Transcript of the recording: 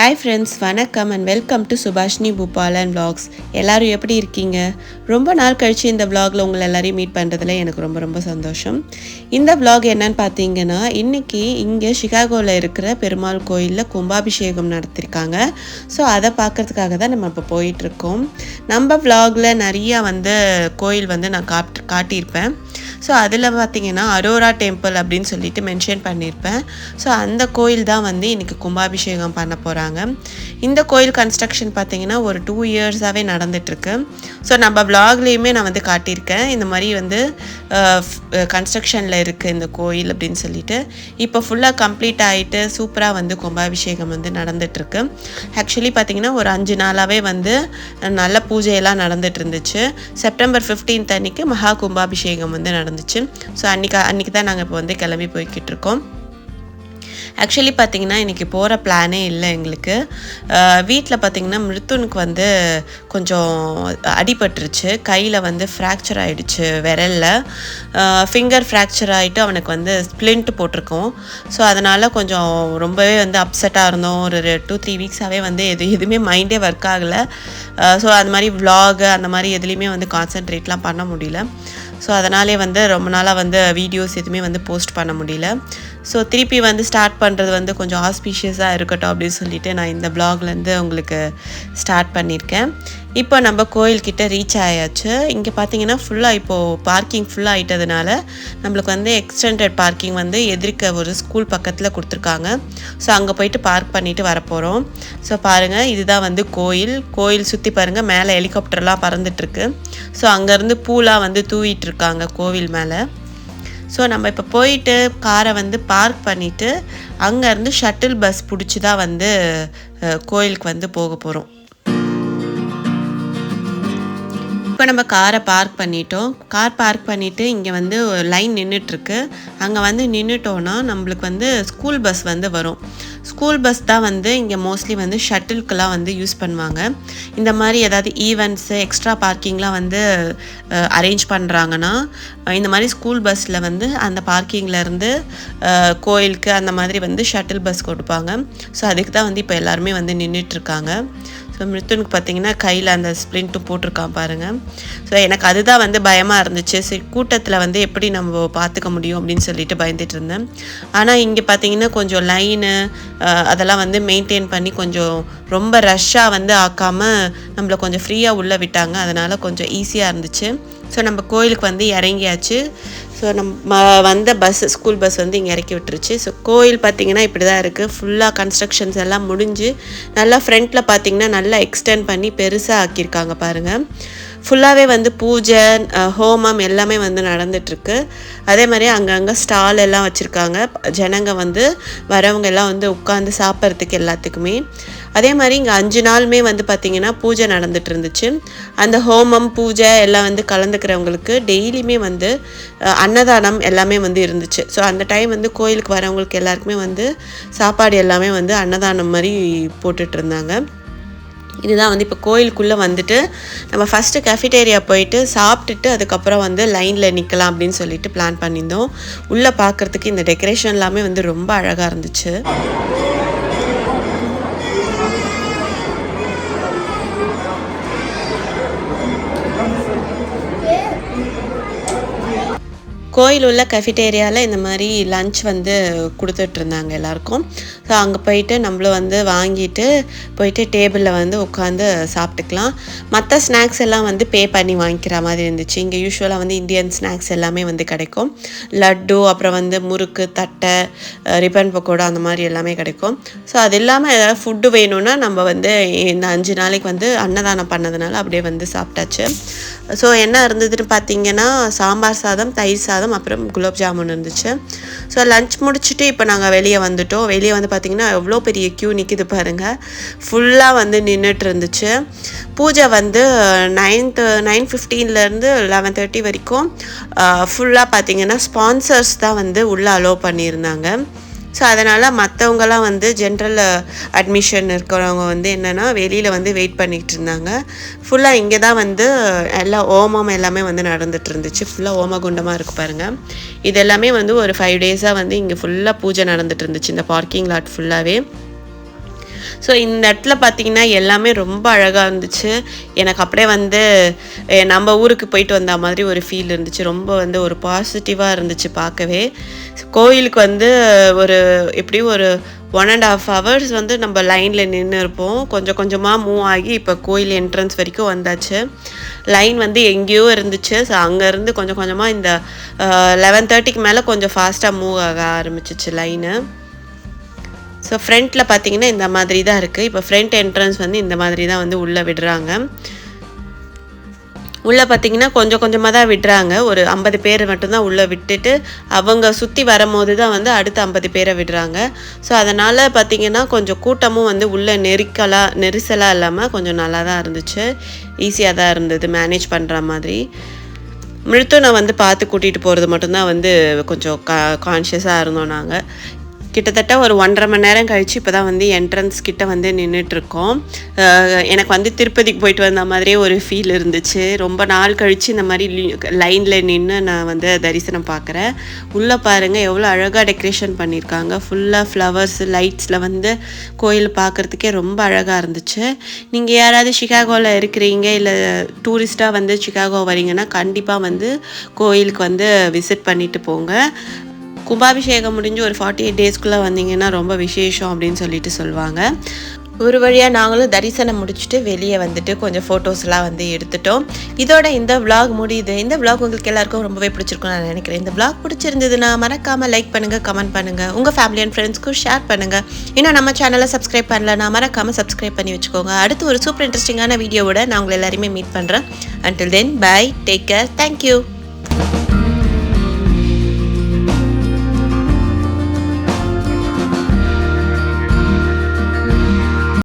Hi friends வணக்கம் and welcome to Subhashini Boopalan vlogs. எல்லோரும் எப்படி இருக்கீங்க? ரொம்ப நாள் கழித்து இந்த விளாகில் உங்களை எல்லாரையும் மீட் பண்ணுறதுல எனக்கு ரொம்ப ரொம்ப சந்தோஷம். இந்த விளாக் என்னன்னு பார்த்தீங்கன்னா இன்றைக்கி இங்கே சிகாகோவில் இருக்கிற பெருமாள் கோயிலில் கும்பாபிஷேகம் நடத்திருக்காங்க. ஸோ அதை பார்க்கறதுக்காக தான் நம்ம இப்போ போயிட்டுருக்கோம். நம்ம விளாகில் நிறையா வந்து கோயில் வந்து நான் காட் காட்டியிருப்பேன். ஸோ அதில் பார்த்தீங்கன்னா அரோரா டெம்பிள் அப்படின்னு சொல்லிட்டு மென்ஷன் பண்ணியிருப்பேன். ஸோ அந்த கோயில் தான் வந்து இன்றைக்கி கும்பாபிஷேகம் பண்ண போகிறாங்க இந்த கோயில் கன்ஸ்ட்ரக்ஷன் பார்த்தீங்கன்னா ஒரு டூ இயர்ஸாகவே நடந்துட்டுருக்கு. ஸோ நம்ம ப்ளாக்லேயுமே நான் வந்து காட்டியிருக்கேன். இந்த மாதிரி வந்து கன்ஸ்ட்ரக்ஷனில் இருக்குது இந்த கோயில் அப்படின்னு சொல்லிட்டு. இப்போ ஃபுல்லாக கம்ப்ளீட் ஆகிட்டு சூப்பராக வந்து கும்பாபிஷேகம் வந்து நடந்துட்டுருக்கு. ஆக்சுவலி பார்த்திங்கன்னா ஒரு அஞ்சு நாளாகவே வந்து நல்ல பூஜையெல்லாம் நடந்துட்டு இருந்துச்சு செப்டம்பர் 15th அன்னைக்கு மகா கும்பாபிஷேகம் வந்து நடந்துச்சு. ஸோ அன்றைக்கி அன்றைக்கி தான் நாங்கள் இப்போ வந்து கிளம்பி போய்கிட்டு இருக்கோம் ஆக்சுவலி பார்த்தீங்கன்னா இன்றைக்கி போகிற பிளானே இல்லை எங்களுக்கு. வீட்டில் பார்த்திங்கன்னா மிருத்துனுக்கு வந்து கொஞ்சம் அடிபட்டுருச்சு. கையில் வந்து ஃப்ராக்சர் ஆகிடுச்சு விரலில். ஃபிங்கர் ஃப்ராக்சர் ஆகிட்டு அவனுக்கு வந்து ஸ்ப்ளிண்ட் போட்டிருக்கோம். ஸோ அதனால் கொஞ்சம் ரொம்பவே வந்து அப்செட்டாக இருந்தோம். ஒரு டூ த்ரீ வீக்ஸாகவே வந்து எது எதுவுமே மைண்டே ஒர்க் ஆகலை. ஸோ அது மாதிரி விலாகு அந்த மாதிரி எதுலேயுமே வந்து கான்சென்ட்ரேட்லாம் பண்ண முடியல. ஸோ அதனாலே வந்து ரொம்ப நாளாக வந்து வீடியோஸ் எதுவுமே வந்து போஸ்ட் பண்ண முடியல. ஸோ திருப்பி வந்து ஸ்டார்ட் பண்ணுறது வந்து கொஞ்சம் ஆஸ்பீஷியஸாக இருக்கட்டும் அப்படின்னு சொல்லிட்டு நான் இந்த பிளாக்லேருந்து உங்களுக்கு ஸ்டார்ட் பண்ணியிருக்கேன் இப்போ நம்ம கோயில்கிட்ட ரீச் ஆயாச்சு. இங்கே பார்த்தீங்கன்னா ஃபுல்லாக இப்போது பார்க்கிங் ஃபுல்லாக ஆயிட்டதுனால நம்மளுக்கு வந்து எக்ஸ்டெண்டட் பார்க்கிங் வந்து எதிர்க்க ஒரு ஸ்கூல் பக்கத்தில் கொடுத்துருக்காங்க. ஸோ அங்கே போயிட்டு பார்க் பண்ணிட்டு வரப்போகிறோம் ஸோ பாருங்கள் இதுதான் வந்து கோயில். கோயில் சுற்றி பாருங்கள் மேலே ஹெலிகாப்டர்லாம் பறந்துட்டுருக்கு. ஸோ அங்கேருந்து பூலாம் வந்து தூவிட்டுருக்காங்க கோவில் மேலே. ஸோ நம்ம இப்போ போயிட்டு காரை வந்து பார்க் பண்ணிவிட்டு அங்கேருந்து ஷட்டில் பஸ் பிடிச்சி தான் வந்து கோயிலுக்கு வந்து போக போகிறோம் இப்போ நம்ம காரை பார்க் பண்ணிட்டோம். கார் பார்க் பண்ணிவிட்டு இங்கே வந்து லைன் நின்றுட்டுருக்கு அங்கே வந்து நின்றுட்டோன்னா நம்மளுக்கு வந்து ஸ்கூல் பஸ் வந்து வரும். ஸ்கூல் பஸ் தான் வந்து இங்கே மோஸ்ட்லி வந்து ஷட்டிலுக்கெல்லாம் வந்து யூஸ் பண்ணுவாங்க. இந்த மாதிரி ஏதாவது ஈவெண்ட்ஸு எக்ஸ்ட்ரா பார்க்கிங்லாம் வந்து அரேஞ்ச் பண்ணுறாங்கன்னா இந்த மாதிரி ஸ்கூல் பஸ்ஸில் வந்து அந்த பார்க்கிங்லேருந்து கோயிலுக்கு அந்த மாதிரி வந்து ஷட்டில் பஸ் கொடுப்பாங்க. ஸோ அதுக்கு தான் வந்து இப்போ எல்லாருமே வந்து நின்றுட்டுருக்காங்க ஸோ மிருத்துனுக்கு பார்த்தீங்கன்னா கையில் அந்த ஸ்ப்ளிண்ட்டும் போட்டிருக்கான் பாருங்கள் ஸோ எனக்கு அதுதான் வந்து பயமாக இருந்துச்சு. சரி கூட்டத்தில் வந்து எப்படி நம்ம பார்த்துக்க முடியும் அப்படின்னு சொல்லிட்டு பயந்துட்டு இருந்தேன். ஆனால் இங்கே பார்த்தீங்கன்னா கொஞ்சம் லைனு அதெல்லாம் வந்து மெயின்டைன் பண்ணி கொஞ்சம் ரொம்ப ரஷ்ஷாக வந்து ஆக்காமல் நம்மளை கொஞ்சம் ஃப்ரீயாக உள்ளே விட்டாங்க. அதனால் கொஞ்சம் ஈஸியாக இருந்துச்சு. ஸோ நம்ம கோயிலுக்கு வந்து இறங்கியாச்சு. ஸோ நம்ம வந்த பஸ் ஸ்கூல் பஸ் வந்து இங்கே இறக்கி விட்டுருச்சு. ஸோ கோயில் பார்த்தீங்கன்னா இப்படி தான் இருக்குது ஃபுல்லாக கன்ஸ்ட்ரக்ஷன்ஸ் எல்லாம் முடிஞ்சு நல்லா ஃப்ரண்ட்டில் பார்த்தீங்கன்னா நல்லா எக்ஸ்டெண்ட் பண்ணி பெருசாக ஆக்கியிருக்காங்க பாருங்கள் ஃபுல்லாகவே வந்து பூஜை ஹோமம் எல்லாமே வந்து நடந்துட்டுருக்கு. அதே மாதிரி அங்கங்கே ஸ்டால் எல்லாம் வச்சுருக்காங்க. ஜனங்க வந்து வரவங்க எல்லாம் வந்து உட்காந்து சாப்பிட்றதுக்கு எல்லாத்துக்குமே. அதே மாதிரி இங்கே அஞ்சு நாளுமே வந்து பார்த்திங்கன்னா பூஜை நடந்துட்டு இருந்துச்சு அந்த ஹோமம் பூஜை எல்லாம் வந்து கலந்துக்கிறவங்களுக்கு டெய்லியுமே வந்து அன்னதானம் எல்லாமே வந்து இருந்துச்சு. ஸோ அந்த டைம் வந்து கோயிலுக்கு வரவங்களுக்கு எல்லாருக்குமே வந்து சாப்பாடு எல்லாமே வந்து அன்னதானம் மாதிரி போட்டுட்டு இருந்தாங்க இதுதான் வந்து இப்போ கோயிலுக்குள்ளே வந்துட்டு நம்ம ஃபஸ்ட்டு கெஃபிடேரியா போயிட்டு சாப்பிட்டுட்டு அதுக்கப்புறம் வந்து லைனில் நிற்கலாம் அப்படின்னு சொல்லிட்டு பிளான் பண்ணியிருந்தோம். உள்ளே பார்க்குறதுக்கு இந்த டெக்கரேஷன் எல்லாமே வந்து ரொம்ப அழகாக இருந்துச்சு. கோயில் உள்ள கஃபிடேரியாவில் இந்த மாதிரி லஞ்ச் வந்து கொடுத்துட்ருந்தாங்க எல்லாருக்கும். ஸோ அங்கே போயிட்டு நம்மளும் வந்து வாங்கிட்டு போயிட்டு டேபிளில் வந்து உட்காந்து சாப்பிட்டுக்கலாம். மற்ற ஸ்நாக்ஸ் எல்லாம் வந்து பே பண்ணி வாங்கிக்கிற மாதிரி இருந்துச்சு. இங்கே யூஸ்வலாக வந்து இந்தியன் ஸ்நாக்ஸ் எல்லாமே வந்து கிடைக்கும். லட்டு அப்புறம் வந்து முறுக்கு தட்டை ரிப்பன் பக்கோடா அந்த மாதிரி எல்லாமே கிடைக்கும். ஸோ அது இல்லாமல் ஏதாவது ஃபுட்டு வேணும்னா நம்ம வந்து இந்த அஞ்சு நாளைக்கு வந்து அன்னதானம் பண்ணதுனால அப்படியே வந்து சாப்பிட்டாச்சு. ஸோ என்ன இருந்ததுன்னு பார்த்தீங்கன்னா சாம்பார் சாதம் தயிர் சாதம் அப்புறம் குலோப் ஜாமுன் இருந்துச்சு. ஸோ லஞ்ச் முடிச்சுட்டு இப்போ நாங்கள் வெளியே வந்துட்டோம். வெளியே வந்து பார்த்திங்கன்னா எவ்வளோ பெரிய க்யூ நிற்கிது பாருங்கள் ஃபுல்லாக வந்து நின்றுட்டு இருந்துச்சு பூஜை வந்து நைன்த்து நைன் ஃபிஃப்டீன்லேருந்து லெவன் தேர்ட்டி வரைக்கும் ஃபுல்லாக பார்த்திங்கன்னா ஸ்பான்சர்ஸ் தான் வந்து உள்ளே அலோவ் பண்ணியிருந்தாங்க. ஸோ அதனால் மற்றவங்கலாம் வந்து ஜென்ரல் அட்மிஷன் இருக்கிறவங்க வந்து என்னென்னா வெளியில் வந்து வெயிட் பண்ணிகிட்டு இருந்தாங்க. ஃபுல்லாக இங்கே தான் வந்து எல்லா ஓமம் எல்லாமே வந்து நடந்துகிட்டு இருந்துச்சு. ஃபுல்லாக ஓம குண்டமாக இருக்கு பாருங்கள் இது எல்லாமே வந்து ஒரு ஃபைவ் டேஸாக வந்து இங்கே ஃபுல்லாக பூஜை நடந்துட்டு இருந்துச்சு. இந்த பார்க்கிங் லாட் ஃபுல்லாகவே ஸோ இந்த இடத்துல பார்த்தீங்கன்னா எல்லாமே ரொம்ப அழகாக இருந்துச்சு. எனக்கு அப்படியே வந்து நம்ம ஊருக்கு போயிட்டு வந்த மாதிரி ஒரு ஃபீல் இருந்துச்சு. ரொம்ப வந்து ஒரு பாசிட்டிவாக இருந்துச்சு பார்க்கவே. கோயிலுக்கு வந்து ஒரு எப்படியும் ஒரு ஒன் அண்ட் ஆஃப் ஹவர்ஸ் வந்து நம்ம லைனில் நின்று இருப்போம். கொஞ்சம் கொஞ்சமாக மூவ் ஆகி இப்போ கோயில் என்ட்ரன்ஸ் வரைக்கும் வந்தாச்சு. லைன் வந்து எங்கேயோ இருந்துச்சு. ஸோ அங்கேருந்து கொஞ்சம் கொஞ்சமாக இந்த லெவன் தேர்ட்டிக்கு மேலே கொஞ்சம் ஃபாஸ்ட்டாக மூவ் ஆக ஆரம்பிச்சிச்சு லைனு ஸோ ஃப்ரண்ட்டில் பார்த்தீங்கன்னா இந்த மாதிரி தான் இருக்குது இப்போ ஃப்ரண்ட் என்ட்ரன்ஸ் வந்து இந்த மாதிரி தான் வந்து உள்ளே விடுறாங்க. உள்ளே பார்த்தீங்கன்னா கொஞ்சம் கொஞ்சமாக தான் விடுறாங்க. ஒரு ஐம்பது பேர் மட்டும்தான் உள்ளே விட்டுட்டு அவங்க சுற்றி வரும்போது தான் வந்து அடுத்த ஐம்பது பேரை விடுறாங்க. ஸோ அதனால் பார்த்தீங்கன்னா கொஞ்சம் கூட்டமும் வந்து உள்ளே நெருக்கலாக நெரிசலாக இல்லாமல் கொஞ்சம் நல்லா தான் இருந்துச்சு. ஈஸியாக தான் இருந்தது மேனேஜ் பண்ணுற மாதிரி. மிருத்துனை வந்து பார்த்து கூட்டிகிட்டு போகிறது மட்டும்தான் வந்து கொஞ்சம் கா கான்ஷியஸாக இருந்தோம் நாங்கள் கிட்டத்தட்ட ஒரு ஒன்றரை மணி நேரம் கழித்து இப்போ தான் வந்து என்ட்ரன்ஸ் கிட்ட வந்து நின்றுட்டுருக்கோம் எனக்கு வந்து திருப்பதிக்கு போயிட்டு வந்த மாதிரியே ஒரு ஃபீல் இருந்துச்சு. ரொம்ப நாள் கழித்து இந்த மாதிரி லைனில் நின்று நான் வந்து தரிசனம் பார்க்குறேன் உள்ளே பாருங்கள் எவ்வளோ அழகாக டெக்கரேஷன் பண்ணியிருக்காங்க ஃபுல்லாக ஃப்ளவர்ஸ் லைட்ஸில் வந்து கோயில் பார்க்குறதுக்கே ரொம்ப அழகாக இருந்துச்சு. நீங்கள் யாராவது சிகாகோவில் இருக்கிறீங்க இல்லை டூரிஸ்ட்டாக வந்து சிகாகோ வரீங்கன்னா கண்டிப்பாக வந்து கோயிலுக்கு வந்து விசிட் பண்ணிட்டு போங்க. கும்பாபிஷேகம் முடிஞ்சு ஒரு ஃபார்ட்டி எயிட் டேஸ்க்குள்ளே வந்தீங்கன்னா ரொம்ப விசேஷம் அப்படின்னு சொல்லிட்டு சொல்லுவாங்க ஒரு வழியாக நாங்களும் தரிசனம் முடிச்சுட்டு வெளியே வந்துட்டு கொஞ்சம் ஃபோட்டோஸ்லாம் வந்து எடுத்துட்டோம். இதோட இந்த விளாக் முடியுது. இந்த விளாக் உங்களுக்கு எல்லாருக்கும் ரொம்பவே பிடிச்சிருக்கும்னு நான் நினைக்கிறேன். இந்த விளாக் பிடிச்சிருந்ததுன்னா மறக்காமல் லைக் பண்ணுங்கள் கமெண்ட் பண்ணுங்கள் உங்கள் ஃபேமிலி அண்ட் ஃப்ரெண்ட்ஸ்க்கும் ஷேர் பண்ணுங்கள் இன்னும் நம்ம சேனலை சப்ஸ்கிரைப் பண்ணலன்னா மறக்காமல் சப்ஸ்கிரைப் பண்ணி வச்சுக்கோங்க. அடுத்து ஒரு சூப்பர் இன்ட்ரெஸ்டிங்கான வீடியோவோட நான் உங்களை எல்லாருமே மீட் பண்ணுறேன் until then bye take care thank you